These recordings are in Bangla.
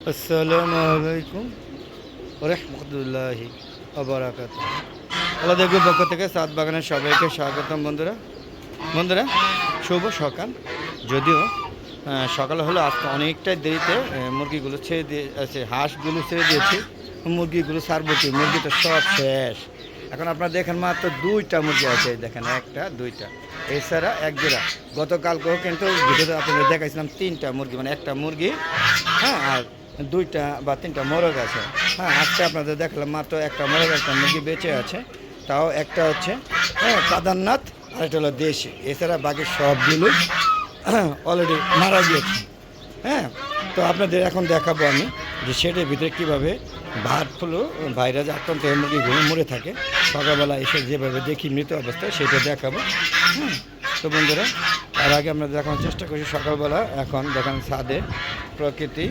আসসালামু আলাইকুম রহমতুল্লাহি আবরাকাত আল্লাহ পক্ষ থেকে সাত বাগানের সবাইকে স্বাগতম বন্ধুরা। বন্ধুরা, শুভ সকাল। যদিও সকাল হলো আজকে অনেকটাই দেরিতে মুরগিগুলো ছেড়ে দিয়ে আছে হাঁসগুলো ছেড়ে দিয়েছি। মুরগিগুলো সারবো কি? মুরগি তো সব শেষ। এখন আপনারা দেখেন মাত্র দুইটা মুরগি আছে দেখেন একটা, দুইটা। এছাড়া এক জোড়া। গতকালকেও কিন্তু ভিডিওতে আপনাদের দেখাইছিলাম তিনটা মুরগি মানে একটা মুরগি হ্যাঁ আর দুইটা বা তিনটা মোরগ আছে। হ্যাঁ আজকে আপনাদের দেখলাম মাত্র একটা মোরগ একটা মুরগি বেঁচে আছে। তাও একটা হচ্ছে হ্যাঁ কাদারনাথ আর একটা হলো দেশি। এছাড়া বাকি সবগুলো অলরেডি মারা গিয়েছে। হ্যাঁ তো আপনাদের এখন দেখাবো আমি যে সেটার ভিতরে কীভাবে বার্ড ফ্লু, ভাইরাস আক্রান্ত হয়ে মুরগিগুলো মরে থাকে। সকালবেলা এসে যেভাবে দেখি মৃত অবস্থায়, সেটা দেখাবো। হ্যাঁ তো বন্ধুরা তার আগে আমরা দেখানোর চেষ্টা করছি সকালবেলা, এখন দেখেন ছাদে প্রকৃতি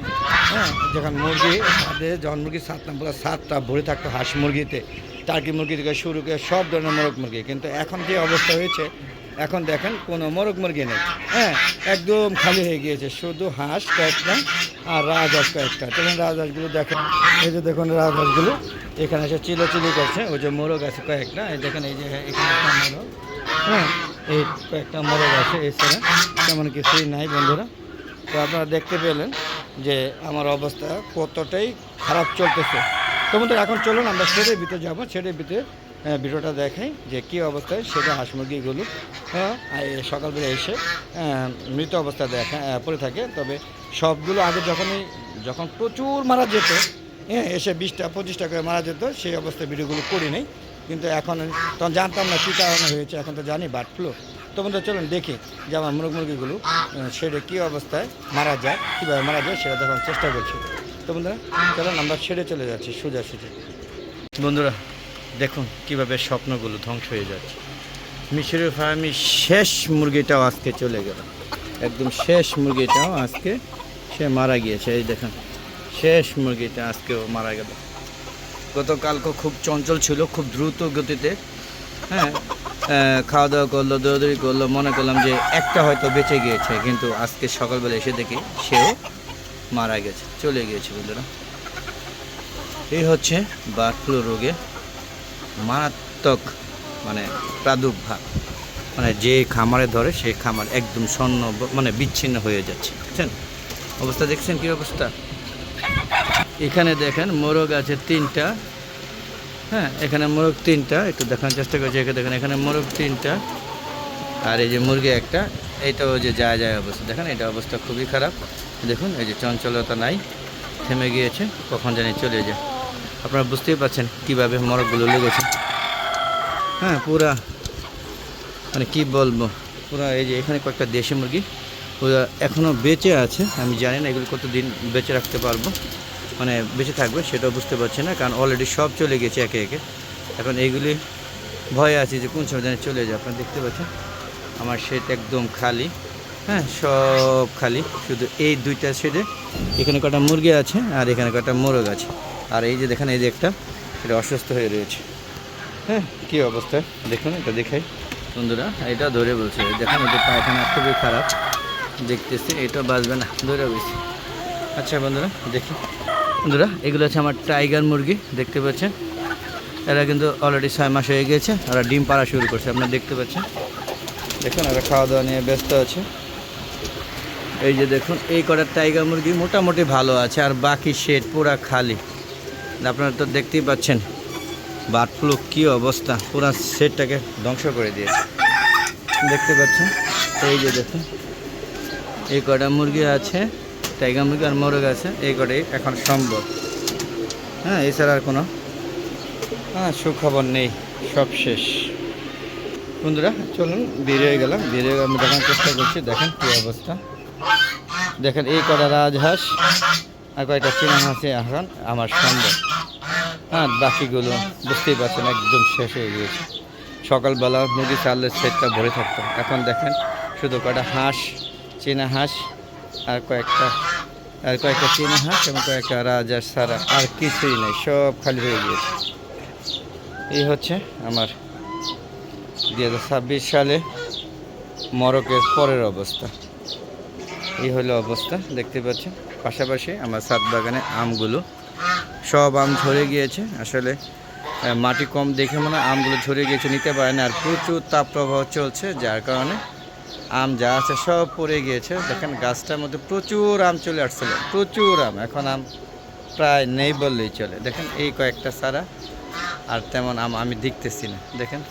হ্যাঁ যখন মুরগি ছাদে, যখন মুরগি সাত না, পুরো সাতটা ভরে থাকতো হাঁস মুরগিতে, টার্কি মুরগি থেকে শুরু করে সব ধরনের মোরগ মুরগি। কিন্তু এখন যে অবস্থা হয়েছে, এখন দেখেন কোনো মোরগ মুরগি নেই। হ্যাঁ একদম খালি হয়ে গিয়েছে, শুধু হাঁস কয়েকটা আর রাজহাঁস কয়েকটা। তখন রাজহাঁসগুলো দেখেন, এই যে দেখুন রাজহাঁসগুলো, এখানে এসে চিলো চিলি করছে, ওই যে মোরগ আছে কয়েকটা দেখেন এই যে এখানে মোরগ। হ্যাঁ এই কয়েকটা মোরগ আছে এছাড়া তেমন কিছুই নাই বন্ধুরা। তো আপনারা দেখতে পেলেন যে আমার অবস্থা কতটাই খারাপ চলতেছে। তো বন্ধুরা, এখন চলুন আমরা ছেড়ে ভিতরে যাব, ছেড়ে ভিতরে ভিডিওটা দেখাই যে কী অবস্থায় সেটা হাঁস মুরগিগুলো হ্যাঁ সকালবেলা এসে মৃত অবস্থা দেখা পড়ে থাকে। তবে সবগুলো আগে যখনই, যখন প্রচুর মারা যেত হ্যাঁ এসে বিশটা, পঁচিশটা করে মারা যেত, সেই অবস্থায় ভিডিওগুলো করি নাই। কিন্তু এখন তখন জানতাম না কী কারণে হয়েছে, এখন তো জানি বার্ড ফ্লু। তো বন্ধুরা, চলুন দেখি যে আমার মুরগ মুরগিগুলো সেটা কী অবস্থায় মারা যায়, কীভাবে মারা যায় সেটা দেখানোর চেষ্টা করছি। তো বন্ধুরা, চলুন আমরা ছেড়ে চলে যাচ্ছি, সোজা সুজে। বন্ধুরা, দেখুন কীভাবে স্বপ্নগুলো ধ্বংস হয়ে যাচ্ছে। মিশরের ফার্মি শেষ মুরগিটাও আজকে চলে গেল। একদম শেষ মুরগিটাও আজকে সে মারা গিয়েছে। এই দেখেন, শেষ মুরগিটা আজকেও মারা গেল। গতকালকে খুব চঞ্চল ছিল, খুব দ্রুত গতিতে। হ্যাঁ খাওয়া দাওয়া করল, দৌড়দৌড়ি করল, মনে করলাম যে একটা হয়তো বেঁচে গিয়েছে, কিন্তু আজকে সকালবেলা এসে দেখি সেও মারা গেছে, চলে গিয়েছে বন্ধুরা। এই হচ্ছে বার্ড ফ্লু রোগে মারাত্মক মানে প্রাদুর্ভাব। মানে যে খামারে ধরে, সেই খামার একদম স্বর্ণ মানে বিচ্ছিন্ন হয়ে যাচ্ছে। বুঝছেন? অবস্থা দেখছেন কী অবস্থা? এখানে দেখেন মোরগ আছে তিনটা। হ্যাঁ এখানে মোরগ তিনটা। একটু দেখানোর চেষ্টা করছি, এখানে দেখেন, এখানে মোরগ তিনটা। আর এই যে মুরগি একটা এইটাও যে যায় যায় অবস্থা, দেখেন, এটা অবস্থা খুবই খারাপ। দেখুন, এই যে চঞ্চলতা নাই, থেমে গিয়েছে, কখন জানি চলে যায়। আপনারা বুঝতেই পারছেন কীভাবে মোরগগুলো লেগেছে। হ্যাঁ পুরা মানে কি বলব, পুরা এই যে এখানে কয়েকটা দেশি মুরগি, ওরা এখনও বেঁচে আছে। আমি জানি না এগুলো কতদিন বেঁচে রাখতে পারব। মানে বেঁচে থাকবে সেটাও বুঝতে পারছি না, কারণ অলরেডি সব চলে গেছে একে একে। এখন এইগুলি ভয়ে আছে যে কোন সময় চলে যায়, আপনারা দেখতে পাচ্ছেন? আমার সেট একদম খালি হ্যাঁ সব খালি। শুধু এই দুইটা শেডে এখানে কটা মুরগি আছে আর এখানে কটা মোরগ আছে। আর এই যে দেখেন, এই যে একটা, এটা অসুস্থ হয়ে রয়েছে। হ্যাঁ কী অবস্থা? দেখুন, এটা দেখাই। বন্ধুরা, এটা ধরে বলছে। দেখুন, এটা পায়খানা খুবই খারাপ। দেখতেছি, এটা বাঁচবে না, ধরে বলছি। আচ্ছা বন্ধুরা, দেখি। বন্ধুরা, এগুলো হচ্ছে আমার টাইগার মুরগি, দেখতে পাচ্ছেন? এরা কিন্তু অলরেডি ছয় মাস হয়ে গিয়েছে, ওরা ডিম পাড়া শুরু করছে, আপনারা দেখতে পাচ্ছেন? দেখুন ওরা খাওয়া দাওয়া নিয়ে ব্যস্ত আছে। এই যে দেখুন, এই কটা টাইগার মুরগি মোটামুটি ভালো আছে, আর বাকি শেড পুরা খালি। আপনারা তো দেখতেই পাচ্ছেন বার্ড ফ্লু কী অবস্থা, পুরা শেডটাকে ধ্বংস করে দিয়েছে। দেখতে পাচ্ছেন? এই যে দেখুন, এই কটা মুরগি আছে। টাইগার মুরগি আর মোরগ আছে, এই কটাই এখন সম্ভব। হ্যাঁ এছাড়া আর কোনো? হ্যাঁ সুখবর নেই, সব শেষ। বন্ধুরা, চলুন, বেরিয়ে গেলাম। বেরিয়ে আমি দেখানোর চেষ্টা করছি। দেখেন কী অবস্থা। দেখেন, এই কটা রাজহাঁস আর কয়েকটা চীনা হাঁসে এখন আমার সম্ভব। হ্যাঁ বাকিগুলো বুঝতেই পারছেন, একদম শেষ হয়ে গিয়েছে। সকালবেলা মুরগি চালের সেটটা ভরে থাকতো। এখন দেখেন, শুধু কটা হাঁস, চীনা হাঁস আর কয়েকটা আর কয়েকটা চীনা হাঁস এবং কয়েকটা রাজার সারা আর কিছুই নেই, সব খালি হয়ে গিয়েছে। এই হচ্ছে আমার দুই হাজার ছাব্বিশ সালে মরকের পরের অবস্থা। এই হলো অবস্থা, দেখতে পাচ্ছেন। পাশাপাশি আমার সাত বাগানে আমগুলো, সব আম ঝরে গিয়েছে। আসলে মাটি কম দেখে মনে আমগুলো ঝরে গিয়েছে, নিতে পারে না আর প্রচুর তাপ তাপপ্রবাহ চলছে, যার কারণে আম যা আছে সব পড়ে গিয়েছে। দেখেন গাছটার মধ্যে প্রচুর আম চলে আসছিল, প্রচুর আম। এখন আম প্রায় নেই বললেই চলে। দেখেন এই কয়েকটা সারা আর তেমন আম আমি দেখতেছি না। দেখেন,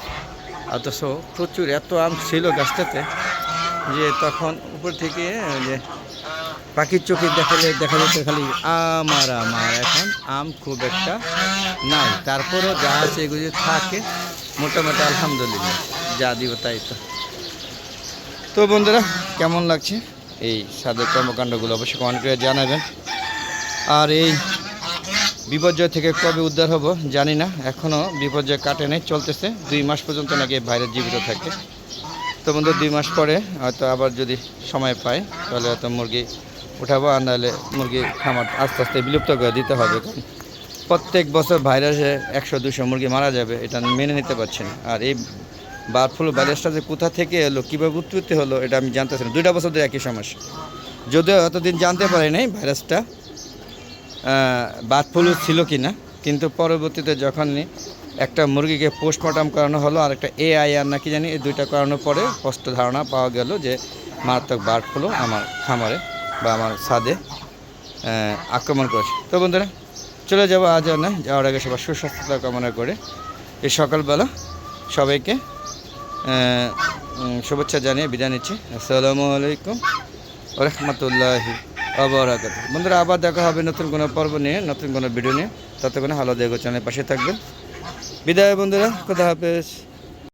অথচ প্রচুর, এত আম ছিল গাছটাতে যে তখন উপর থেকে যে পাখির চোখে দেখালে দেখা যেত খালি আম আর আম। আর এখন আম খুব একটা নাই। তারপরেও যা আছে এগুলো থাকে, মোটামুটি আলহামদুলিল্লাহ, যা দিব তাই তো। তো বন্ধুরা, কেমন লাগছে? এই সাদের কর্মকাণ্ডগুলো অবশ্যই কমেন্ট করে জানাবেন। আর এই বিপর্যয় থেকে কবে উদ্ধার হব জানি না এখনও বিপর্যয় কাটে নাই, চলতেছে। দুই মাস পর্যন্ত নাকি ভাইরাস জীবিত থাকে। তো বন্ধু দুই মাস পরে হয়তো আবার যদি সময় পাই, তাহলে হয়তো মুরগি উঠাবো, আর নাহলে মুরগি খামার আস্তে আস্তে বিলুপ্ত করে দিতে হবে। প্রত্যেক বছর ভাইরাসে একশো, দুশো মুরগি মারা যাবে, এটা মেনে নিতে পারছি না। আর এই বার্ড ফ্লু ভাইরাসটা যে কোথা থেকে এলো, কীভাবে উৎপত্তি হলো, এটা আমি জানতেছি না। দুইটা বছর ধরে একই সমস্যা। যদিও এতদিন জানতে পারি নাই ভাইরাসটা বার্ড ফ্লু ছিল কি না কিন্তু পরবর্তীতে যখন একটা মুরগিকে পোস্টমর্টম করানো হলো, আর একটা এআইআর নাকি জানি, এই দুইটা করানোর পরে স্পষ্ট ধারণা পাওয়া গেল যে মারাত্মক বার্ড ফ্লু আমার খামারে বা আমার ছাদে আক্রমণ করেছে। তো বন্ধুরা, চলে যাব আজ আর না, যাওয়ার আগে সবার সুস্বাস্থ্যতা কামনা করে। এই সকালবেলা সবাইকে শুভেচ্ছা জানিয়ে বিদায় নিচ্ছি। আসসালামু আলাইকুম রহমতুল্লাহি আবরাকাত বন্ধুরা, আবার দেখা হবে নতুন কোনো পর্ব নিয়ে, নতুন কোনো ভিডিও নিয়ে। ততক্ষণে হালো দেখো চ্যানেলের পাশে থাকবেন। বিদায় বন্ধুরা, খুদা হাফেজ।